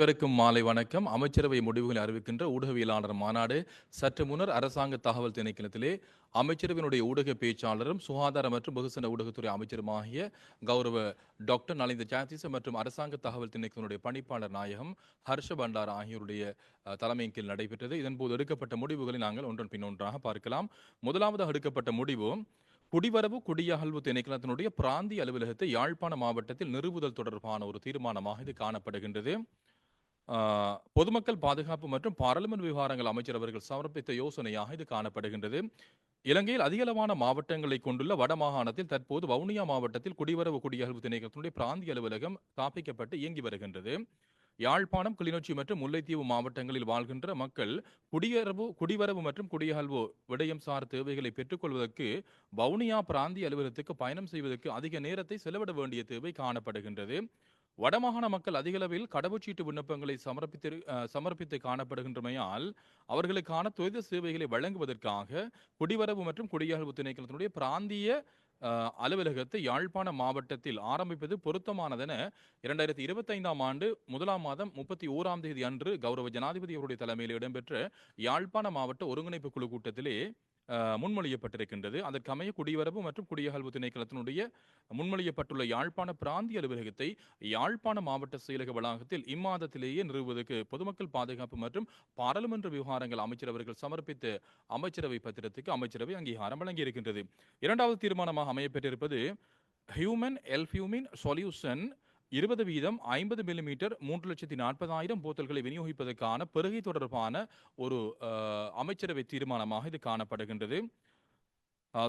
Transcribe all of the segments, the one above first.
அனைவருக்கும் மாலை வணக்கம். அமைச்சரவை முடிவுகளை அறிவிக்கின்ற ஊடகவியலாளர் மாநாடு சற்று முன்னர் அரசாங்க தகவல் திணைக்களத்திலே அமைச்சரவையினுடைய ஊடக பேச்சாளரும் சுகாதார மற்றும் வெகுசன ஊடகத்துறை அமைச்சருமாகிய கௌரவ டாக்டர் நலிந்த ஜாத்திச மற்றும் அரசாங்க தகவல் திணைக்களத்தினுடைய பணிப்பாளர் நாயகம் ஹர்ஷ பண்டார் ஆகியோருடைய தலைமையின் கீழ் நடைபெற்றது. இதன்போது எடுக்கப்பட்ட முடிவுகளை நாங்கள் ஒன்றன் பின் ஒன்றாக பார்க்கலாம். முதலாவதாக எடுக்கப்பட்ட முடிவு குடிவரவு குடியகழ்வு திணைக்களத்தினுடைய பிராந்திய அலுவலகத்தை யாழ்ப்பாண மாவட்டத்தில் நிறுவுதல் தொடர்பான ஒரு தீர்மானமாக இது காணப்படுகின்றது. பொதுமக்கள் பாதுகாப்பு மற்றும் பாராளுமன்ற விவகாரங்கள் அமைச்சர் அவர்கள் சமர்ப்பித்த யோசனையாக இது காணப்படுகின்றது. இலங்கையில் அதிகளவான மாவட்டங்களை கொண்டுள்ள வடமாகாணத்தில் தற்போது வவுனியா மாவட்டத்தில் குடிவரவு குடியகழ்வு திணைக்கத்தினுடைய பிராந்திய அலுவலகம் ஸ்தாபிக்கப்பட்டு இயங்கி வருகின்றது. யாழ்ப்பாணம் கிளிநொச்சி மற்றும் முல்லைத்தீவு மாவட்டங்களில் வாழ்கின்ற மக்கள் குடியரவு குடிவரவு மற்றும் குடியகல்வு விடயம் சார் தேவைகளை பெற்றுக்கொள்வதற்கு வவுனியா பிராந்திய அலுவலகத்துக்கு பயணம் செய்வதற்கு அதிக நேரத்தை செலவிட வேண்டிய தேவை காணப்படுகின்றது. வடமாகாண மக்கள் அதிகளவில் கடவுச்சீட்டு விண்ணப்பங்களை சமர்ப்பித்து சமர்ப்பித்து காணப்படுகின்றமையால் அவர்களுக்கான துரித சேவைகளை வழங்குவதற்காக குடிவரவு மற்றும் குடியகழ்வு திணைக்களத்தினுடைய பிராந்திய அலுவலகத்தை யாழ்ப்பாண மாவட்டத்தில் ஆரம்பிப்பது பொருத்தமானதென இரண்டாயிரத்தி இருபத்தைந்தாம் ஆண்டு முதலாம் மாதம் முப்பத்தி ஓராம் தேதி அன்று கௌரவ ஜனாதிபதி அவருடைய தலைமையில் இடம்பெற்ற யாழ்ப்பாண மாவட்ட ஒருங்கிணைப்பு குழு கூட்டத்திலே முன்மொழியப்பட்டிருக்கின்றது. அதற்கமைய குடிவரவு மற்றும் குடியகழ்வு திணைக்களத்தினுடைய முன்மொழியப்பட்டுள்ள யாழ்ப்பாண பிராந்திய அலுவலகத்தை யாழ்ப்பாண மாவட்ட செயலக வளாகத்தில் இம்மாதத்திலேயே நிறுவுவதற்கு பொதுமக்கள் பாதுகாப்பு மற்றும் பாராளுமன்ற விவகாரங்கள் அமைச்சர் அவர்கள் சமர்ப்பித்த அமைச்சரவை பத்திரத்துக்கு அமைச்சரவை அங்கீகாரம் வழங்கியிருக்கின்றது. இரண்டாவது தீர்மானமாக அமையப்பட்டிருப்பது ஹியூமன் எல்ஃபியூமின் சொல்யூஷன் இருபது வீதம் ஐம்பது மில்லிமீட்டர் மூன்று லட்சத்தி நாற்பதாயிரம் போத்தல்களை விநியோகிப்பதற்கான பெருகை தொடர்பான ஒரு அமைச்சரவை தீர்மானமாக இது காணப்படுகின்றது.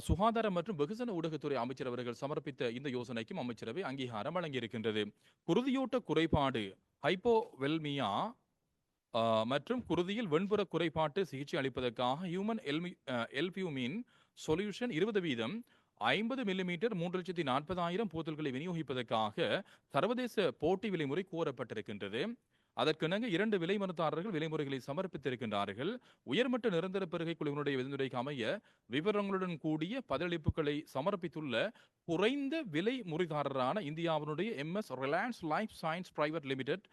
சுகாதார மற்றும் வெகுஜன ஊடகத்துறை அமைச்சர் அவர்கள் சமர்ப்பித்த இந்த யோசனைக்கும் அமைச்சரவை அங்கீகாரம் வழங்கியிருக்கின்றது. குருதியோட்ட குறைபாடு ஹைப்போவெல்மியா மற்றும் குருதியில் வெண்புற குறைபாட்டு சிகிச்சை அளிப்பதற்காக ஹியூமன் எல்மி எல்பியூமின் சொல்யூஷன் இருபது வீதம் ஐம்பது மில்லிமீட்டர் மூன்று லட்சத்தி நாற்பதாயிரம் போத்தல்களை விநியோகிப்பதற்காக சர்வதேச போட்டி விலைமுறை கோரப்பட்டிருக்கின்றது. அதற்கிணங்க இரண்டு விலை மனுதாரர்கள் விலைமுறைகளை சமர்ப்பித்திருக்கின்றார்கள். உயர்மட்ட நிரந்தர பெருகை குழுவினுடைய விதிமுறைக்கு அமைய விவரங்களுடன் கூடிய பதிலளிப்புகளை சமர்ப்பித்துள்ள குறைந்த விலை முறைதாரரான இந்தியாவினுடைய MS Reliance life science private limited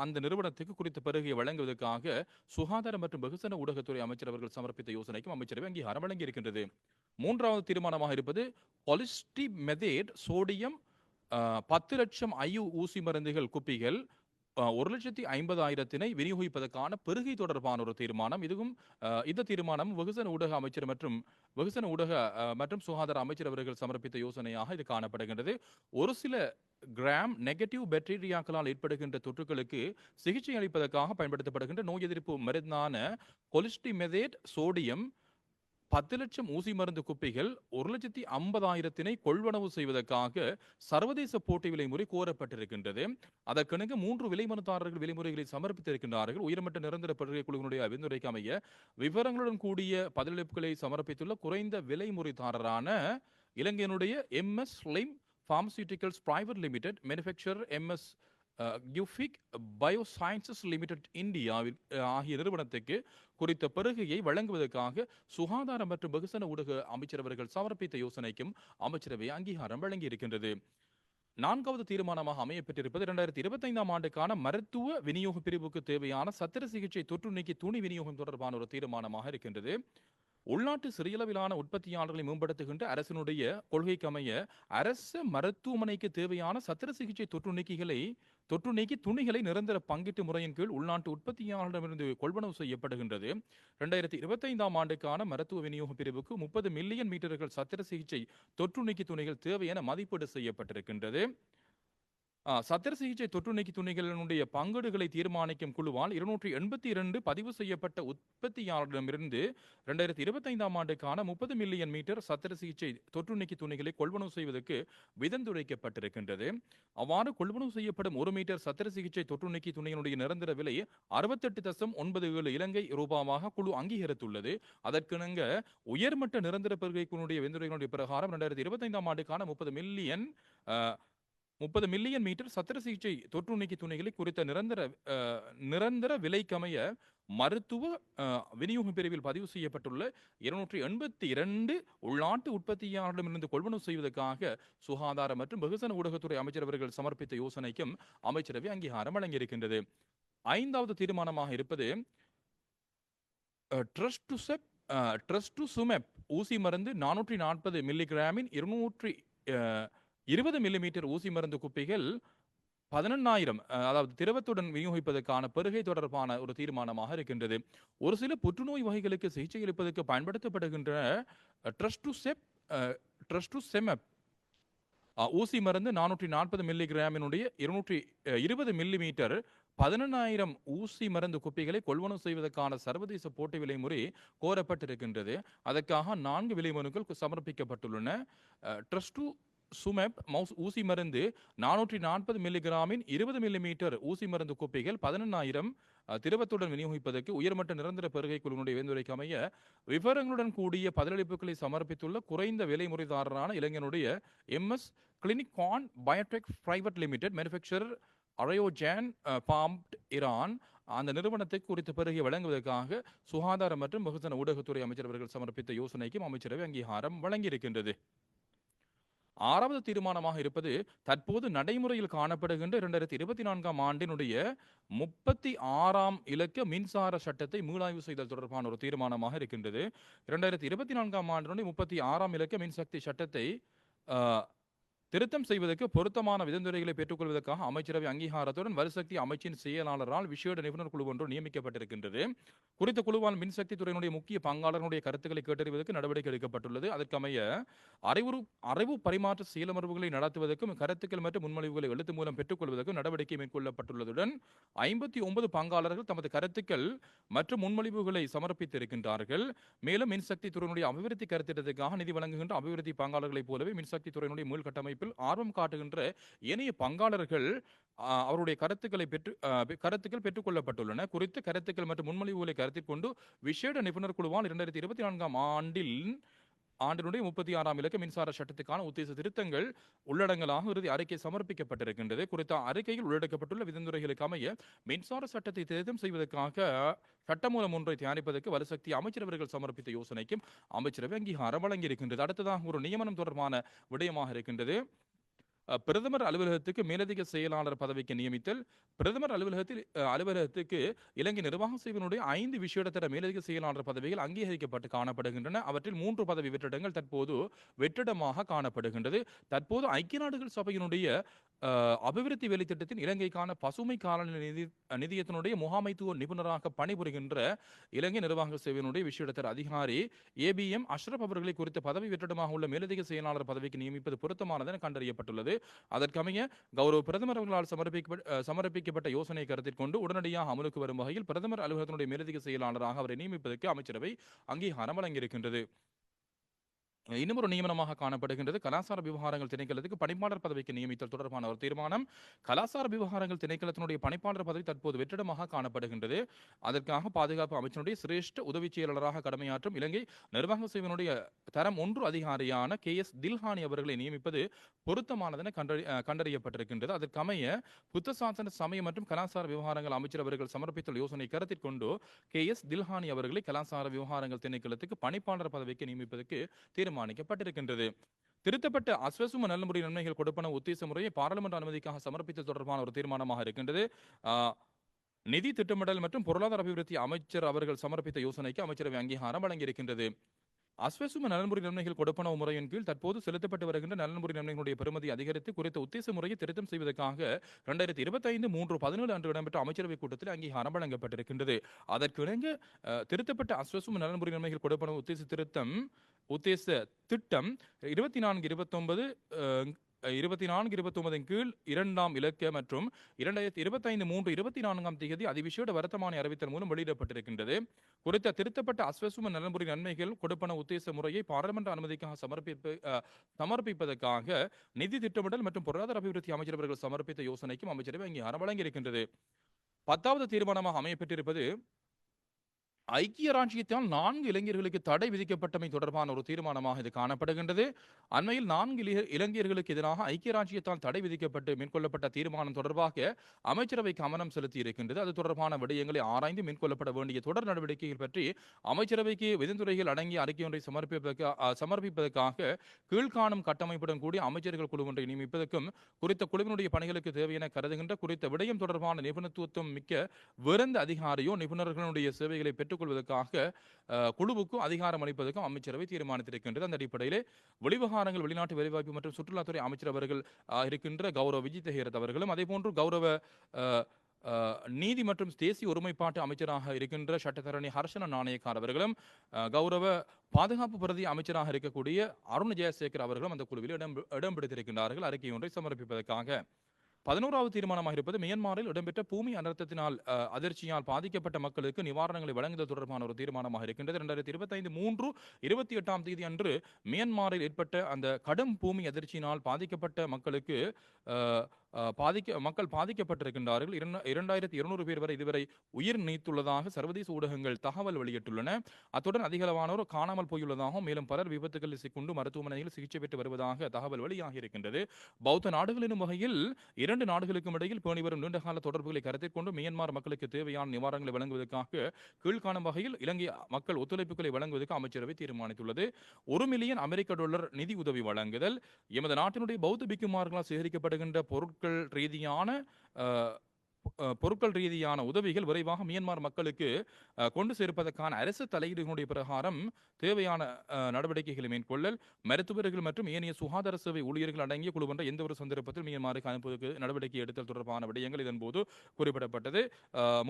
அந்த நிறுவனத்துக்கு குறித்த பெருகையை வழங்குவதற்காக சுகாதார மற்றும் வெகுசன ஊடகத்துறை அமைச்சர் அவர்கள் சமர்ப்பித்த யோசனைக்கும் அமைச்சரவை அங்கீகாரம் வழங்கியிருக்கின்றது. மூன்றாவது தீர்மானமாக இருப்பது பொலிஸ்டி மெதேட் சோடியம் பத்து லட்சம் ஐயு ஊசி மருந்துகள் குப்பிகள் ஒரு லட்சத்தி ஐம்பதாயிரத்தினை விநியோகிப்பதற்கான பெருகை தொடர்பான ஒரு தீர்மானம். இதுவும் இந்த தீர்மானம் வெகுசன ஊடக அமைச்சர் மற்றும் வெகுசன ஊடக மற்றும் சுகாதார அமைச்சர் அவர்கள் சமர்ப்பித்த யோசனையாக இது காணப்படுகின்றது. ஒரு சில கிராம் நெகட்டிவ் பாக்டீரியாக்களால் ஏற்படுகின்ற தொற்றுகளுக்கு சிகிச்சை அளிப்பதற்காக பயன்படுத்தப்படுகின்ற நோய் எதிர்ப்பு மருந்தான கொலிஸ்டிமெதேட் சோடியம் பத்து லட்சம் ஊசி மருந்து குப்பிகள் ஒரு லட்சத்தி ஐம்பதாயிரத்தினை கொள்வனவு செய்வதற்காக சர்வதேச போட்டி விலை முறை கோரப்பட்டிருக்கின்றது. அதற்கிணங்க மூன்று விலை மனுதாரர்கள் விலைமுறைகளை சமர்ப்பித்திருக்கின்றார்கள். உயர்மட்ட நிரந்தர படுகை குழுவினுடைய விந்துரைக்கு அமைய விவரங்களுடன் கூடிய பதிலளிப்புகளை சமர்ப்பித்துள்ள குறைந்த விலை முறைதாரரான இலங்கையினுடைய MS slim pharmaceuticals private limited manufacture MS Qufic biosciences limited இந்தியாவில் ஆகிய நிறுவனத்துக்கு குறித்த பெருகையை வழங்குவதற்காக சுகாதார மற்றும் வெகுசன ஊடக அமைச்சர் அவர்கள் சமர்ப்பித்த யோசனைக்கும் அமைச்சரவை அங்கீகாரம் வழங்கியிருக்கின்றது. நான்காவது தீர்மானமாக அமையப்பட்டிருப்பது இரண்டாயிரத்தி இருபத்தைந்தாம் ஆண்டுக்கான மருத்துவ விநியோக பிரிவுக்கு தேவையான சத்திர சிகிச்சை தொற்று நீக்கி துணி விநியோகம் தொடர்பான ஒரு தீர்மானமாக இருக்கின்றது. உள்நாட்டு சிறியளவிலான உற்பத்தியாளர்களை மேம்படுத்துகின்ற அரசினுடைய கொள்கைக்கு அமைய அரசு மருத்துவமனைக்கு தேவையான சத்திர சிகிச்சை தொற்று நீக்கிகளை தொற்று நீக்கி துணிகளை நிரந்தர பங்கீட்டு முறையின் கீழ் உள்நாட்டு உற்பத்தியாளரிடமிருந்து கொள்வனவு செய்யப்படுகின்றது. இரண்டாயிரத்தி இருபத்தைந்தாம் ஆண்டுக்கான மருத்துவ விநியோக பிரிவுக்கு முப்பது மில்லியன் மீட்டர்கள் சத்திர சிகிச்சை தொற்று நீக்கி துணிகள் தேவை என மதிப்பீடு செய்யப்பட்டிருக்கின்றது. ஆ, சத்திர சிகிச்சை தொற்றுநீக்கி துணிகளினுடைய பங்கீடுகளை தீர்மானிக்கும் குழுவால் இருநூற்றி எண்பத்தி இரண்டு பதிவு செய்யப்பட்ட உற்பத்தியாளரிடமிருந்து இரண்டாயிரத்தி இருபத்தைந்தாம் ஆண்டுக்கான முப்பது மில்லியன் மீட்டர் சத்திர சிகிச்சை தொற்றுநீக்கி துணிகளை கொள்வனவு செய்வதற்கு விதந்துரைக்கப்பட்டிருக்கின்றது. அவ்வாறு கொள்வனவு செய்யப்படும் ஒரு மீட்டர் சத்திர சிகிச்சை தொற்று துணியினுடைய நிரந்தர விலை அறுபத்தெட்டு தசம் ஒன்பது ஏழு இலங்கை ரூபாவாக குழு அங்கீகரித்துள்ளது. அதற்கிணங்க உயர்மட்ட நிரந்தர பெருகைக்குனுடைய விந்துரைகளுடைய பிரகாரம் இரண்டாயிரத்தி இருபத்தைந்தாம் ஆண்டுக்கான முப்பது மில்லியன் முப்பது மில்லியன் மீட்டர் சத்திர சிகிச்சை தொற்று நீக்கி துணிகளை குறித்த நிரந்தர நிரந்தர விலைக்கமைய மருத்துவ விநியோக பிரிவில் பதிவு செய்யப்பட்டுள்ள இருநூற்றி எண்பத்தி இரண்டு உள்நாட்டு உற்பத்தியாளரிடமிருந்து கொள்வனவு செய்வதற்காக சுகாதார மற்றும் வெகுசன ஊடகத்துறை அமைச்சர் அவர்கள் சமர்ப்பித்த யோசனைக்கும் அமைச்சரவை அங்கீகாரம் வழங்கியிருக்கின்றது. ஐந்தாவது தீர்மானமாக இருப்பது trastuzumab trastuzumab ஊசி மருந்து நானூற்றி நாற்பது மில்லிகிராமின் இருநூற்றி இருபது மில்லிமீட்டர் ஊசி மருந்து குப்பிகள் பதினெண்ணாயிரம் அதாவது திரவத்துடன் விநியோகிப்பதற்கான பெருகை தொடர்பான ஒரு தீர்மானமாக இருக்கின்றது. ஒரு சில புற்றுநோய் வகைகளுக்கு சிகிச்சை அளிப்பதற்கு பயன்படுத்தப்படுகின்ற ட்ரஸ்ட் செப் டு ஊசி மருந்து நானூற்றி நாற்பது மில்லிகிராமினுடைய இருநூற்றி இருபது மில்லிமீட்டர் பதினெண்ணாயிரம் ஊசி மருந்து குப்பிகளை கொள்வனவு செய்வதற்கான சர்வதேச போட்டி விலை முறை கோரப்பட்டிருக்கின்றது. அதற்காக நான்கு விலை மனுக்கள் சமர்ப்பிக்கப்பட்டுள்ளன. ட்ரஸ்ட் சுமெப் மவுஸ் ஊசி மருந்து நானூற்றி நாற்பது மில்லிகிராமின் இருபது மில்லிமீட்டர் ஊசி மருந்து குப்பைகள் பதினெண்ணாயிரம் திரவத்துடன் விநியோகிப்பதற்கு உயர்மட்ட நிரந்தர பெருகை குழுவினுடைய வேந்துரைக்கு அமைய விவரங்களுடன் கூடிய பதிலளிப்புகளை சமர்ப்பித்துள்ள குறைந்த விலை முறைதாரரான இளைஞனுடைய எம்எஸ் கிளினிக் கான் பயோடெக் பிரைவேட் லிமிடெட் மேனுஃபேக்சரர் அரையோஜான் பாம்ப்ட் இரான் அந்த நிறுவனத்தை குறித்த பிறகு வழங்குவதற்காக சுகாதார மற்றும் வெகுஜன ஊடகத்துறை அமைச்சர் அவர்கள் சமர்ப்பித்த யோசனைக்கும் அமைச்சரவை அங்கீகாரம் வழங்கியிருக்கின்றது. ஆறாவது தீர்மானமாக இருப்பது தற்போது நடைமுறையில் காணப்படுகின்ற இரண்டாயிரத்தி இருபத்தி நான்காம் ஆண்டினுடைய முப்பத்தி ஆறாம் இலக்க மின்சார சட்டத்தை மீளாய்வு செய்தல் தொடர்பான ஒரு தீர்மானமாக இருக்கின்றது. இரண்டாயிரத்தி இருபத்தி நான்காம் ஆண்டினுடைய முப்பத்தி ஆறாம் இலக்க மின்சக்தி சட்டத்தை திருத்தம் செய்வதற்கு பொருத்தமான விதந்துரைகளை பெற்றுக்கொள்வதற்காக அமைச்சரவை அங்கீகாரத்துடன் வலுசக்தி அமைச்சின் செயலாளரால் விசேட நிபுணர் குழு ஒன்று நியமிக்கப்பட்டிருக்கின்றது. குறித்த குழுவால் மின்சக்தி துறையினுடைய முக்கிய பங்காளர்களுடைய கருத்துக்களை கேட்டறிவதற்கு நடவடிக்கை எடுக்கப்பட்டுள்ளது. அதற்கமைய அறிவுறு அறிவு பரிமாற்ற செயலமர்வுகளை நடத்துவதற்கும் கருத்துக்கள் மற்றும் முன்மொழிவுகளை எழுத்து மூலம் பெற்றுக்கொள்வதற்கும் நடவடிக்கை மேற்கொள்ளப்பட்டுள்ளதுடன் ஐம்பத்தி ஒன்பது பங்காளர்கள் தமது கருத்துக்கள் மற்றும் முன்மொழிவுகளை சமர்ப்பித்திருக்கின்றார்கள். மேலும் மின்சக்தி துறையினுடைய அபிவிருத்தி கருத்திட்டத்துக்காக நிதி வழங்குகின்ற அபிவிருத்தி பங்காளர்களைப் போலவே மின்சக்தி துறையினுடைய மீள்கட்டமைப்பு கட்டமைப்பு ஆர்வம் காட்டுகின்ற ஏனைய பங்காளர்கள் அவருடைய கருத்துக்களை பெற்று கருத்துக்கள் பெற்றுக்கொள்ளப்பட்டுள்ளன. குறித்து கருத்துக்கள் மற்றும் முன்மொழிவுகளை கருத்தில் கொண்டு விசேட நிபுணர் குழுவால் இரண்டாயிரத்தி இருபத்தி நான்காம் ஆண்டில் ஆண்டினுடைய முப்பத்தி ஆறாம் இலக்க மின்சார சட்டத்துக்கான உத்தேச திருத்தங்கள் உள்ளடங்கலாக இறுதி அறிக்கை சமர்ப்பிக்கப்பட்டிருக்கின்றது. குறித்த அறிக்கையில் உள்ளடக்கப்பட்டுள்ள விதிமுறைகளுக்கு அமைய மின்சார சட்டத்தை திருத்தம் செய்வதற்காக சட்டமூலம் ஒன்றை தயாரிப்பதற்கு வலுசக்தி அமைச்சரவர்கள் சமர்ப்பித்த யோசனைக்கும் அமைச்சரவை அங்கீகாரம் வழங்கியிருக்கின்றது. அடுத்ததாக ஒரு நியமனம் தொடர்பான விடயமாக இருக்கின்றது. பிரதமர் அலுவலகத்துக்கு மேலதிக செயலாளர் பதவிக்கு நியமித்தல் பிரதமர் அலுவலகத்தில் அலுவலகத்துக்கு இலங்கை நிர்வாக சேவையினுடைய ஐந்து விஷயத்தர மேலதிக செயலாளர் பதவிகள் அங்கீகரிக்கப்பட்டு காணப்படுகின்றன. அவற்றில் மூன்று பதவி வெற்றிடங்கள் தற்போது வெற்றிடமாக காணப்படுகின்றது. தற்போது ஐக்கிய நாடுகள் சபையினுடைய அபிவிருத்தி வேலை திட்டத்தின் இலங்கைக்கான பசுமை காலநிலை நிதி நிதியத்தினுடைய முகாமைத்துவ நிபுணராக பணிபுரிகின்ற இலங்கை நிர்வாக சேவையினுடைய விஷயத்தர் அதிகாரி ஏபிஎம் அஷ்ரப் அவர்களை குறித்த பதவி வெற்றிடமாக உள்ள மேலதிக செயலாளர் பதவிக்கு நியமிப்பது பொருத்தமானது என கண்டறியப்பட்டுள்ளது. அதற்கமைய கௌரவ பிரதமர் அவர்களால் சமர்ப்பிக்கப்பட்ட சமர்ப்பிக்கப்பட்ட யோசனை கருத்தில் கொண்டு உடனடியாக அமலுக்கு வரும் வகையில் பிரதமர் அலுவலகத்தினுடைய மேலதிக செயலாளராக அவரை நியமிப்பதற்கு அமைச்சரவை அங்கீகாரம் வழங்கியிருக்கின்றது. இன்னும் ஒரு நியமனமாக காணப்படுகின்றது. கலாசார விவகாரங்கள் திணைக்களத்துக்கு பணிப்பாளர் பதவிக்கு நியமித்தல் தொடர்பான ஒரு தீர்மானம். கலாசார விவகாரங்கள் திணைக்களத்தினுடைய பணிப்பாளர் பதவி தற்போது வெற்றிடமாக காணப்படுகின்றது. அதற்காக பாதுகாப்பு அமைச்சனுடைய சிரேஷ்ட உதவி செயலாளராக கடமையாற்றும் இலங்கை நிர்வாக சேவையினுடைய தரம் ஒன்று அதிகாரியான கே எஸ் தில்ஹானி அவர்களை நியமிப்பது பொருத்தமானதென கண்டறி கண்டறியப்பட்டிருக்கின்றது. அதற்கமைய புத்த சாசன சமய மற்றும் கலாசார விவகாரங்கள் அமைச்சர் அவர்கள் சமர்ப்பித்துள்ள யோசனை கருத்தில் கொண்டு கே எஸ் தில்ஹானி அவர்களை கலாசார விவகாரங்கள் திணைக்களத்துக்கு பணிப்பாளர் பதவிக்கு நியமிப்பதற்கு தீர்மானம் தீர்மானிக்கப்பட்டிருக்கின்றது திருத்தப்பட்ட அஸ்வசும நல்லமுறை நன்மைகள் கொடுப்பன உத்தேச முறையை பாராளுமன்ற அனுமதிக்காக சமர்ப்பித்தல் தொடர்பான ஒரு தீர்மானமாக இருக்கின்றது. நிதி திட்டமிடல் மற்றும் பொருளாதார அபிவிருத்தி அமைச்சர் அவர்கள் சமர்ப்பித்த யோசனைக்கு அமைச்சரவை அங்கீகாரம் வழங்கியிருக்கின்றது. அஸ்வசும நலன்புரி நன்மைகள் கொடுப்பனவு முறையின் கீழ் தற்போது செலுத்தப்பட்டு வருகின்ற நலன்புரி நன்மைகளுடைய பெருமதி அதிகரித்து குறித்த உத்தேச முறையை திருத்தம் செய்வதற்காக இரண்டாயிரத்தி இருபத்தி ஐந்து மூன்று பதினேழு அன்று இடம்பெற்ற அமைச்சரவைக் கூட்டத்தில் அங்கீகாரம் வழங்கப்பட்டிருக்கின்றது. அதற்கிணங்க திருத்தப்பட்ட அஸ்வசும நலன்புரி நன்மைகள் கொடுப்பனவு உத்தேச திருத்தம் உத்தேச திட்டம் இருபத்தி நான்கு இருபத்தொன்பது இருபத்தி நான்கு இருபத்தி ஒன்பதின் கீழ் இரண்டாம் இலக்க மற்றும் இரண்டாயிரத்தி இருபத்தி ஐந்து மூன்று இருபத்தி நான்காம் தேதி அதிவிசேட வருத்தமான அறிவித்தல் மூலம் வெளியிடப்பட்டிருக்கின்றது. குறித்த திருத்தப்பட்ட அஸ்வசும நலன்புரி நன்மைகள் கொடுப்பன உத்தேச முறையை பாராளுமன்ற அனுமதிக்காக சமர்ப்பிப்பு சமர்ப்பிப்பதற்காக நிதி திட்டமிடல் மற்றும் பொருளாதார அபிவிருத்தி அமைச்சர் அவர்கள் சமர்ப்பித்த யோசனைக்கும் அமைச்சரவை அங்கீகாரம் வழங்கியிருக்கின்றது. பத்தாவது தீர்மானமாக அமையப்பட்டிருப்பது ஐக்கிய ராஜ்யத்தால் நான்கு இளைஞர்களுக்கு தடை விதிக்கப்பட்டமை தொடர்பான ஒரு தீர்மானமாக இது காணப்படுகின்றது. அண்மையில் நான்கு இளைஞர்களுக்கு எதிராக ஐக்கிய ராஜ்யத்தால் தடை விதிக்கப்பட்டு மேற்கொள்ளப்பட்ட தீர்மானம் தொடர்பாக அமைச்சரவை கவனம் செலுத்தி இருக்கின்றது. அது தொடர்பான விடயங்களை ஆராய்ந்து மேற்கொள்ளப்பட வேண்டிய தொடர் நடவடிக்கைகள் பற்றி அமைச்சரவைக்கு விதிந்துறைகள் அடங்கிய அறிக்கை ஒன்றை சமர்ப்பிப்பதற்கா சமர்ப்பிப்பதற்காக கீழ்காணும் கட்டமைப்புடன் கூடிய அமைச்சர்கள் குழு ஒன்றை நியமிப்பதற்கும் குறித்த குழுவினுடைய பணிகளுக்கு தேவையென கருதுகின்ற குறித்த விடயம் தொடர்பான நிபுணத்துவம் மிக்க விருந்த அதிகாரியோ நிபுணர்களுடைய சேவைகளை பெற்று கேட்டுக்கொள்வதற்காக குழுவுக்கு அதிகாரம் அளிப்பதற்கும் அமைச்சரவை தீர்மானித்திருக்கின்றது. அந்த அடிப்படையிலே வெளிவகாரங்கள் வெளிநாட்டு வேலைவாய்ப்பு மற்றும் சுற்றுலாத்துறை அமைச்சர் அவர்கள் இருக்கின்ற கௌரவ விஜித் ஹேரத் அவர்களும் அதே போன்று கௌரவ நீதி மற்றும் தேசிய ஒருமைப்பாட்டு அமைச்சராக இருக்கின்ற சட்டத்தரணி ஹர்ஷன நாணயக்கார் அவர்களும் கௌரவ பாதுகாப்பு பிரதி அமைச்சராக இருக்கக்கூடிய அருண் ஜெயசேகர் அவர்களும் அந்த குழுவில் இடம் இடம் பிடித்திருக்கின்றார்கள். அறிக்கை ஒன்றை சமர்ப்பிப்பதற்காக. பதினோராவது தீர்மானமாக இருப்பது மியான்மரில் இடம்பெற்ற பூமி அனர்த்தத்தினால் அதிர்ச்சியால் பாதிக்கப்பட்ட மக்களுக்கு நிவாரணங்களை வழங்குதல் தொடர்பான ஒரு தீர்மானமாக இருக்கின்றது. இரண்டாயிரத்தி இருபத்தைந்து மூன்று இருபத்தி எட்டாம் தேதி அன்று மியான்மரில் ஏற்பட்ட அந்த கடும் பூமி அதிர்ச்சியினால் பாதிக்கப்பட்ட மக்களுக்கு பாதிக்க மக்கள் பாதிக்கப்பட்டிருக்கின்றார்கள். இரண்டாயிரத்தி இருநூறு பேர் வரை இதுவரை உயிர் நீத்துள்ளதாக சர்வதேச ஊடகங்கள் தகவல் வெளியிட்டுள்ளன. அத்துடன் அதிகளவானோர் காணாமல் போயுள்ளதாகவும் மேலும் பலர் விபத்துகளில் சிக்கொண்டு மருத்துவமனையில் சிகிச்சை பெற்று வருவதாக தகவல் வெளியாகி இருக்கின்றது பௌத்த நாடுகள் எனும் வகையில் இரண்டு நாடுகளுக்கும் இடையில் பேணி வரும் நீண்டகால தொடர்புகளை கருத்தில் கொண்டு மியான்மர் மக்களுக்கு தேவையான நிவாரணங்களை வழங்குவதற்காக கீழ்காணும் வகையில் இலங்கை மக்கள் ஒத்துழைப்புகளை வழங்குவதற்கு அமைச்சரவை தீர்மானித்துள்ளது. ஒரு மில்லியன் அமெரிக்க டாலர் நிதி உதவி வழங்குதல். எமது நாட்டினுடைய பௌத்த பிக்குமார்களால் சேகரிக்கப்படுகின்ற பொருட்கள் ரீதியான பொருட்கள் ரீதியான உதவிகள் விரைவாக மியான்மர் மக்களுக்கு கொண்டு சேர்ப்பதற்கான அரசு தலையீடுகளுடைய பிரகாரம் தேவையான நடவடிக்கைகளை மேற்கொள்ளல் மருத்துவர்கள் மற்றும் ஏனைய சுகாதார சேவை ஊழியர்கள் அடங்கிய குழு என்ற எந்த ஒரு சந்தர்ப்பத்தில் மியான்மருக்கு அனுப்புவதற்கு நடவடிக்கை எடுத்தல் தொடர்பான விடயங்கள் இதன்போது குறிப்பிடப்பட்டது.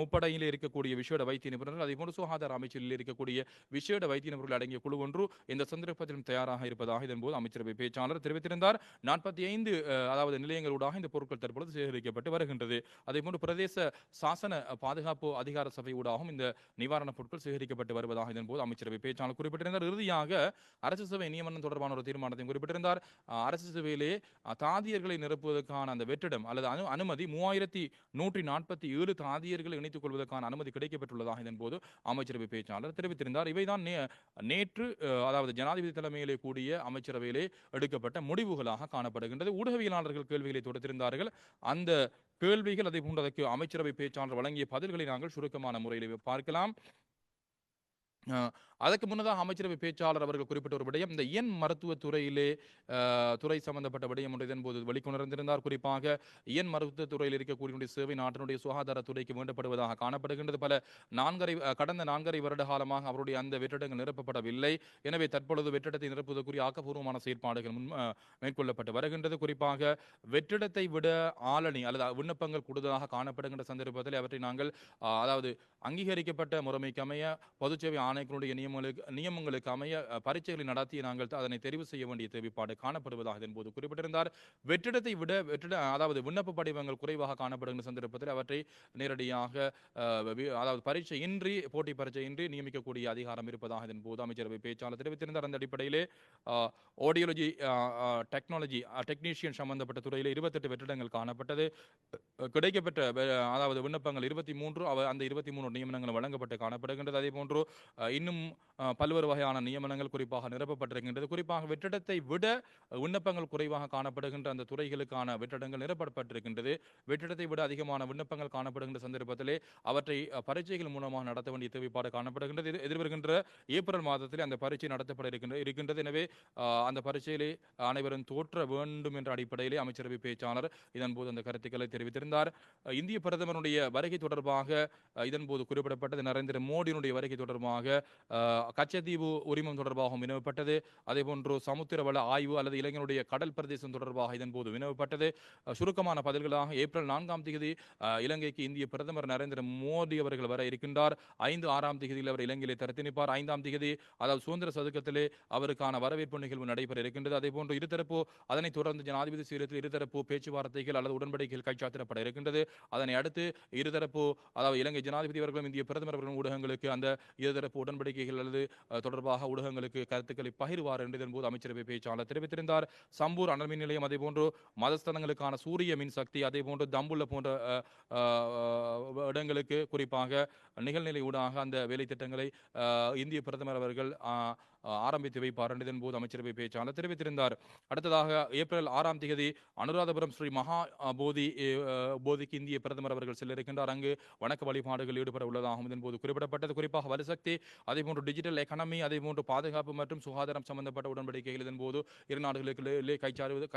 முப்படையில் இருக்கக்கூடிய விசேட வைத்திய நிபுணர்கள் அதேபோன்று சுகாதார அமைச்சரில் இருக்கக்கூடிய விசேட வைத்திய நிபுணர்கள் அடங்கிய குழு ஒன்று இந்த சந்தர்ப்பத்திலும் தயாராக இருப்பதாக இதன்போது அமைச்சரவை பேச்சாளர் தெரிவித்திருந்தார். நாற்பத்தி ஐந்து அதாவது நிலையங்களூடாக இந்த பொருட்கள் தற்பொழுது சேகரிக்கப்பட்டு வருகின்றது. அதேபோன்று பிரதேச சாசன பாதுகாப்பு அதிகார சபை ஊடாகவும் இந்த நிவாரணப் பொருட்கள் சேகரிக்கப்பட்டு வருவதாக இதன்போது அமைச்சரவை பேச்சாளர் குறிப்பிட்டிருந்தார். இறுதியாக அரசு சபை நியமனம் தொடர்பான ஒரு தீர்மானத்தையும் குறிப்பிட்டிருந்தார். அரசு சபையிலே தாதியர்களை நிரப்புவதற்கான அந்த வெற்றிடம் அல்லது அனு அனுமதி மூவாயிரத்தி நூற்றி நாற்பத்தி ஏழு தாதியர்களை இணைத்துக் கொள்வதற்கான அனுமதி கிடைக்கப்பட்டுள்ளதாக இதன்போது அமைச்சரவை பேச்சாளர் தெரிவித்திருந்தார். இவைதான் நே- நேற்று அதாவது ஜனாதிபதி தலைமையிலே கூடிய அமைச்சரவையிலே எடுக்கப்பட்ட முடிவுகளாக காணப்படுகின்றது. ஊடகவியலாளர்கள் கேள்விகளை தொடுத்திருந்தார்கள். அந்த கேள்விகள் அதை போன்று அமைச்சரவை பேச்சாளர் வழங்கிய பதில்களை நாங்கள் சுருக்கமான முறையில் பார்க்கலாம். அதற்கு முன்னதாக அமைச்சரவை பேச்சாளர் அவர்கள் குறிப்பிட்ட ஒரு விடயம் இந்த இயன் மருத்துவ துறையிலே துறை சம்பந்தப்பட்ட விடயம் ஒன்று இதன்போது வெளிக்கொணர்ந்திருந்தார். குறிப்பாக இயன் மருத்துவ துறையில் இருக்கக்கூடிய சேவை நாட்டினுடைய சுகாதாரத்துறைக்கு வேண்டப்படுவதாக காணப்படுகின்றது. பல நான்கரை கடந்த நான்கரை வருட காலமாக அவருடைய அந்த வெற்றிடங்கள் நிரப்பப்படவில்லை. எனவே தற்பொழுது வெற்றிடத்தை நிரப்புவதற்குரிய ஆக்கப்பூர்வமான செயற்பாடுகள் முன் மேற்கொள்ளப்பட்டு வருகின்றது. குறிப்பாக வெற்றிடத்தை விட ஆளணி அல்லது விண்ணப்பங்கள் கூடுதலாக காணப்படுகின்ற சந்தர்ப்பத்தில் அவற்றை நாங்கள் அதாவது அங்கீகரிக்கப்பட்ட முறைமைக்கு அமைய பொதுச்சேவை ஆணையங்களுடைய நியமங்களுக்கு நியமங்களுக்கு அமைய பரீட்சைகளை நடத்தி நாங்கள் அதனை தெரிவு செய்ய வேண்டிய தேவைப்பாடு காணப்படுவதாக இதன்போது குறிப்பிட்டிருந்தார். வெற்றிடத்தை விட வெற்றிட அதாவது விண்ணப்ப படிவங்கள் குறைவாக காணப்படுகின்ற சந்தர்ப்பத்தில் அவற்றை நேரடியாக அதாவது பரீட்சை இன்றி போட்டி பரீட்சை இன்றி நியமிக்கக்கூடிய அதிகாரம் இருப்பதாக இதன் அமைச்சரவை பேச்சாளர் தெரிவித்திருந்தார். அந்த அடிப்படையிலே ஆடியோலஜி டெக்னாலஜி டெக்னீஷியன் சம்பந்தப்பட்ட துறையில் இருபத்தெட்டு வெற்றிடங்கள் காணப்பட்டது. கிடைக்கப்பெற்ற அதாவது விண்ணப்பங்கள் இருபத்தி மூன்று அந்த இருபத்தி மூணு நியமனங்கள் வழங்கப்பட்டு காணப்படுகின்றது. அதே போன்று இன்னும் பல்வேறு வகையான நியமனங்கள் குறிப்பாக நிரப்பப்பட்டிருக்கின்றது. குறிப்பாக வெற்றிடத்தை விட விண்ணப்பங்கள் குறைவாக காணப்படுகின்ற அந்த துறைகளுக்கான வெற்றிடங்கள் நிரப்பப்பட்டிருக்கின்றது. வெற்றிடத்தை விட அதிகமான விண்ணப்பங்கள் காணப்படுகின்ற சந்தர்ப்பத்திலே அவற்றை பரீட்சைகள் மூலமாக நடத்த வேண்டிய தேவைப்பாடு காணப்படுகின்றது. இது எதிர்வருகின்ற ஏப்ரல் மாதத்தில் அந்த பரீட்சை நடத்தப்பட இருக்கின்ற இருக்கின்றது. எனவே அந்த பரீட்சையிலே அனைவரும் தோற்ற வேண்டும் என்ற அடிப்படையிலே அமைச்சரவை பேச்சாளர் இதன்போது அந்த கருத்துக்களை தெரிவித்திருந்தார். இந்திய பிரதமருடைய வருகை தொடர்பாக இதன்போது குறிப்பிடப்பட்டது நரேந்திர மோடியினுடைய வருகை தொடர்பாக கச்சத்தீவு உரிமம் தொடர்பாகவும் வினவப்பட்டது. அதேபோன்று சமுத்திரவள ஆய்வு அல்லது இளைஞருடைய கடல் பிரதேசம் தொடர்பாக இதன்போது வினவப்பட்டது. சுருக்கமான பதில்களாக ஏப்ரல் நான்காம் தேதி இலங்கைக்கு இந்திய பிரதமர் நரேந்திர மோடி அவர்கள் வர இருக்கின்றார். ஐந்து ஆறாம் தேதியில் அவர் இலங்கையிலே தரத்தினிப்பார் ஐந்தாம் தேதி அதாவது சுதந்திர சதுக்கத்திலே அவருக்கான வரவேற்பு நிகழ்வு நடைபெற இருக்கின்றது. அதேபோன்று இருதரப்பு அதனைத் தொடர்ந்து ஜனாதிபதி சீரத்தில் இருதரப்பு பேச்சுவார்த்தைகள் அல்லது உடன்படிக்கைகள் கைச்சாத்திடப்பட இருக்கின்றது. அதனை அடுத்து இருதரப்பு அதாவது இலங்கை ஜனாதிபதி அவர்களும் இந்திய பிரதமர் அவர்களும் ஊடகங்களுக்கு அந்த இருதரப்பு உடன்படிக்கைகள் அல்லது தொடர்பாக ஊடகங்களுக்கு கருத்துக்களை பகிர்வார் என்று இதன்போது அமைச்சரவை பேச்சாளர் தெரிவித்திருந்தார். சம்பூர் அனல் மின் நிலையம் அதேபோன்று மதஸ்தலங்களுக்கான சூரிய மின்சக்தி அதேபோன்று தம்புள்ள போன்ற இடங்களுக்கு குறிப்பாக நிகழ்நிலை ஊடாக அந்த வேலை திட்டங்களை இந்திய பிரதமர் அவர்கள் ஆரம்பித்து வைப்பார். இதன் போது அமைச்சரவை பேச்சாளர் தெரிவித்திருந்தார். அடுத்ததாக ஏப்ரல் ஆறாம் தேதி அனுராதபுரம் ஸ்ரீ மகா போதி போதிக்கு இந்திய பிரதமர் அவர்கள் செல்ல இருக்கின்றார் அங்கு வணக்க வழிபாடுகள் ஈடுபட உள்ளதாகவும் இதன்போது குறிப்பிடப்பட்டது. குறிப்பாக வலுசக்தி அதேபோன்று டிஜிட்டல் எக்கனமி அதேபோன்று பாதுகாப்பு மற்றும் சுகாதாரம் சம்பந்தப்பட்ட உடன்படிக்கைகள் இதன்போது இரு நாடுகளுக்கு கைச்சாடுவது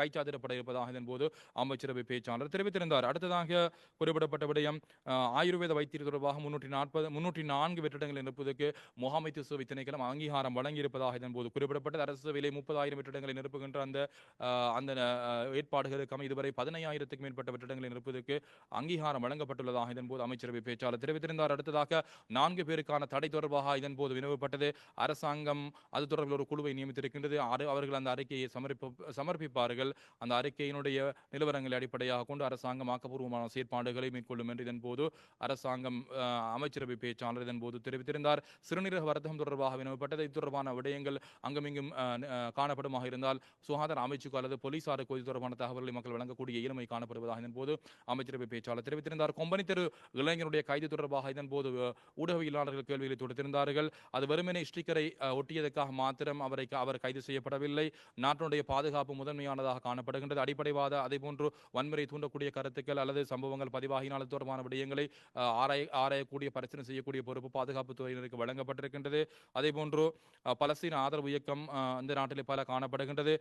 கைச்சாதிடப்பட இருப்பதாக இதன்போது அமைச்சரவை பேச்சாளர் தெரிவித்திருந்தார். அடுத்ததாக குறிப்பிடப்பட்ட விடயம் ஆயுர்வேத வைத்தியர் தொடர்பாக முன்னூற்றி நாற்பது முன்னூற்றி நான்கு வெற்றிடங்கள் நிரப்புவதற்கு முகாமைத்துவ திணைக்களம் அங்கீகாரம் வழங்கியிருப்பதாக இதன்போது குறிப்பிடப்பட்டது. அரசு விலை முப்பதாயிரம் வெற்றிடங்களை நிரப்புகின்ற அந்த அந்த அஹ், ஏற்பாடுகளுக்கு இதுவரை பதினையாயிரத்துக்கும் மேற்பட்ட வெற்றிடங்களை நிரப்புவதற்கு அங்கீகாரம் வழங்கப்பட்டுள்ளதாக இதன்போது அமைச்சரவை பேச்சாளர் தெரிவித்திருந்தார். அடுத்ததாக நான்கு பேருக்கான தடை தொடர்பாக இதன்போது வினவப்பட்டது. அரசாங்கம் அது தொடர்பில் ஒரு குழுவை நியமித்திருக்கின்றது. அவர்கள் அந்த அறிக்கையை சமர்ப்ப சமர்ப்பிப்பார்கள். அந்த அறிக்கையினுடைய நிலவரங்களை அடிப்படையாக கொண்டு அரசாங்கம் ஆக்கப்பூர்வமான செயற்பாடுகளை மேற்கொள்ளும் என்று இதன்போது அரசாங்கம் அமைச்சரவை பேச்சாளர் இதன்போது தெரிவித்திருந்தார். சிறுநீரக வர்த்தகம் தொடர்பாக வினவப்பட்டது. இது தொடர்பான விடயங்கள் அங்குமிங்கும் காணப்படுமாக இருந்தால் சுகாதார அமைச்சுக்கு அல்லது போலீசாருக்கு இது தொடர்பான தகவல்களை மக்கள் வழங்கக்கூடிய இயலுமை காணப்படுவதாக இதன்போது அமைச்சரவை பேச்சாளர் தெரிவித்திருந்தார். கொம்பனி தெரு இளைஞருடைய கைது தொடர்பாக இதன்போது போது ஊடகவியலாளர்கள் கேள்விகளை தொடுத்திருந்தார்கள். அது வெறுமனே ஸ்டிக்கரை ஒட்டியதற்காக மாத்திரம் அவரை அவர் கைது செய்யப்படவில்லை. நாட்டினுடைய பாதுகாப்பு முதன்மையானதாக காணப்படுகின்றது. அடிப்படைவாத அதேபோன்று வன்முறை தூண்டக்கூடிய கருத்துக்கள் அல்லது சம்பவங்கள் பதிவாகினால் தொடர்பான விடயங்களை ஆராய ஆராயக்கூடிய பரிசீலனை செய்யக்கூடிய பொறுப்பு பாதுகாப்பு துறையினருக்கு வழங்கப்பட்டிருக்கின்றது. அதே போன்று பலஸ்தீன ஆதரவு இயக்கம் அஹ், இந்த நாட்டில் பல காணப்படுகின்றது.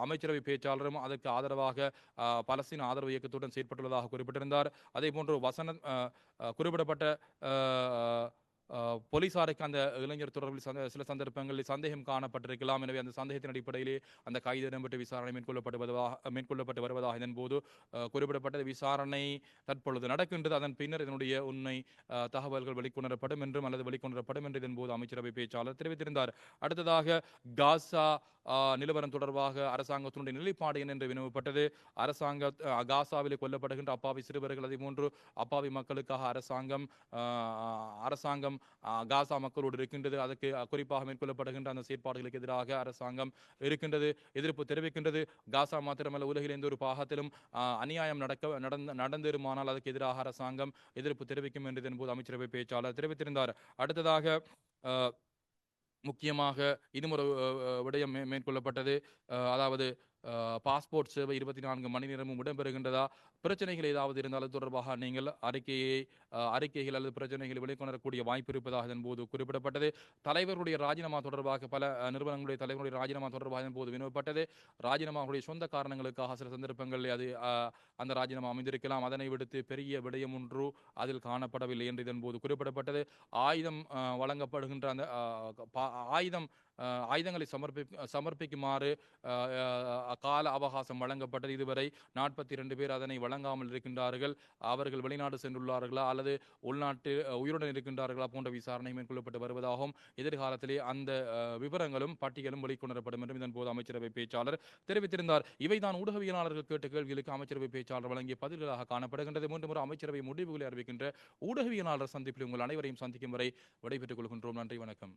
அமைச்சரவை பேச்சாளரும் அதற்கு ஆதரவாக அஹ், பலஸ்தீன ஆதரவு இயக்கத்துடன் செயற்பட்டுள்ளதாக குறிப்பிட்டிருந்தார். அதேபோன்று வசன அஹ், குறிப்பிடப்பட்ட அஹ், அஹ், போலீசாருக்கு அந்த இளைஞர் தொடர்பில் சந்த- சில சந்தர்ப்பங்களில் சந்தேகம் காணப்பட்டிருக்கலாம். எனவே அந்த சந்தேகத்தின் அடிப்படையிலே அந்த கைது இடம்பெற்ற விசாரணை மேற்கொள்ளப்பட்டு வருவதாக மேற்கொள்ளப்பட்டு வருவதாக இதன் போது குறிப்பிடப்பட்ட விசாரணை தற்பொழுது நடக்கின்றது. அதன் பின்னர் இதனுடைய உண்மை தகவல்கள் வெளிக்கொணரப்படும் என்றும் அல்லது வெளிக்கொணரப்படும் என்று இதன் போது அமைச்சரவை பேச்சாளர் தெரிவித்திருந்தார். அடுத்ததாக காசா நிலவரம் தொடர்பாக அரசாங்கத்தினுடைய நிலைப்பாடு என்ன என்று வினவப்பட்டது. அரசாங்க காசாவில் கொல்லப்படுகின்ற அப்பாவி சிறுவர்கள் அதே போன்று அப்பாவி மக்களுக்காக அரசாங்கம் அரசாங்கம் காசா மக்களோடு இருக்கின்றது. அதற்கு குறிப்பாக மேற்கொள்ளப்படுகின்ற அந்த செயற்பாடுகளுக்கு எதிராக அரசாங்கம் இருக்கின்றது. எதிர்ப்பு தெரிவிக்கின்றது. காசா மாத்திரமல்ல உலகில் எந்த ஒரு பாகத்திலும் அநியாயம் நடக்க நடந்த நடந்தேறுமானால் அதற்கு எதிராக அரசாங்கம் எதிர்ப்பு தெரிவிக்கும் என்று போது அமைச்சரவை பேச்சாளர் தெரிவித்திருந்தார். அடுத்ததாக அஹ், முக்கியமாக இன்னும் ஒரு விடயம் மே- மேற்கொள்ளப்பட்டது. அதாவது பாஸ்போர்ட் சேவை இருபத்தி நான்கு மணி நேரமும் இடம்பெறுகின்றதா? பிரச்சனைகள் ஏதாவது இருந்தாலும் தொடர்பாக நீங்கள் அறிக்கையை அறிக்கைகள் அல்லது பிரச்சனைகளை வெளிக்கொணரக்கூடிய வாய்ப்பு இருப்பதாக இதன் போது குறிப்பிடப்பட்டது. தலைவர்களுடைய ராஜினாமா தொடர்பாக பல நிறுவனங்களுடைய தலைவருடைய ராஜினாமா தொடர்பாக இதன் போது வினவப்பட்டது ராஜினாமாவுடைய சொந்த காரணங்களுக்காக சில சந்தர்ப்பங்களில் அது அந்த ராஜினாமா அமைந்திருக்கலாம். அதனை விடுத்து பெரிய விடயம் ஒன்று அதில் காணப்படவில்லை என்று இதன் போது குறிப்பிடப்பட்டது. ஆயுதம் வழங்கப்படுகின்ற அந்த பா- ஆயுதம் ஆயுதங்களை சமர்ப்பி சமர்ப்பிக்குமாறு கால அவகாசம் வழங்கப்பட்டது. இதுவரை நாற்பத்தி இரண்டு பேர் அதனை வழங்காமல் இருக்கின்றார்கள் அவர்கள் வெளிநாடு சென்றுள்ளார்களா அல்லது உள்நாட்டு உயிருடன் இருக்கின்றார்களா போன்ற விசாரணை மேற்கொள்ளப்பட்டு வருவதாகவும் எதிர்காலத்திலே அந்த விவரங்களும் பட்டியலும் வெளிக்கொணரப்படும் என்றும் இதன் போது அமைச்சரவை பேச்சாளர் தெரிவித்திருந்தார். இவைதான் ஊடகவியலாளர்கள் கேட்ட கேள்விகளுக்கு அமைச்சரவை பேச்சாளர் வழங்கிய பதில்களாக காணப்படுகின்றது. மூன்று முறை அமைச்சரவை முடிவுகளை அறிவிக்கின்ற ஊடகவியலாளர் சந்திப்பில் உங்கள் அனைவரையும் சந்திக்கும் வரை விடைபெற்றுக் கொள்கின்றோம். நன்றி வணக்கம்.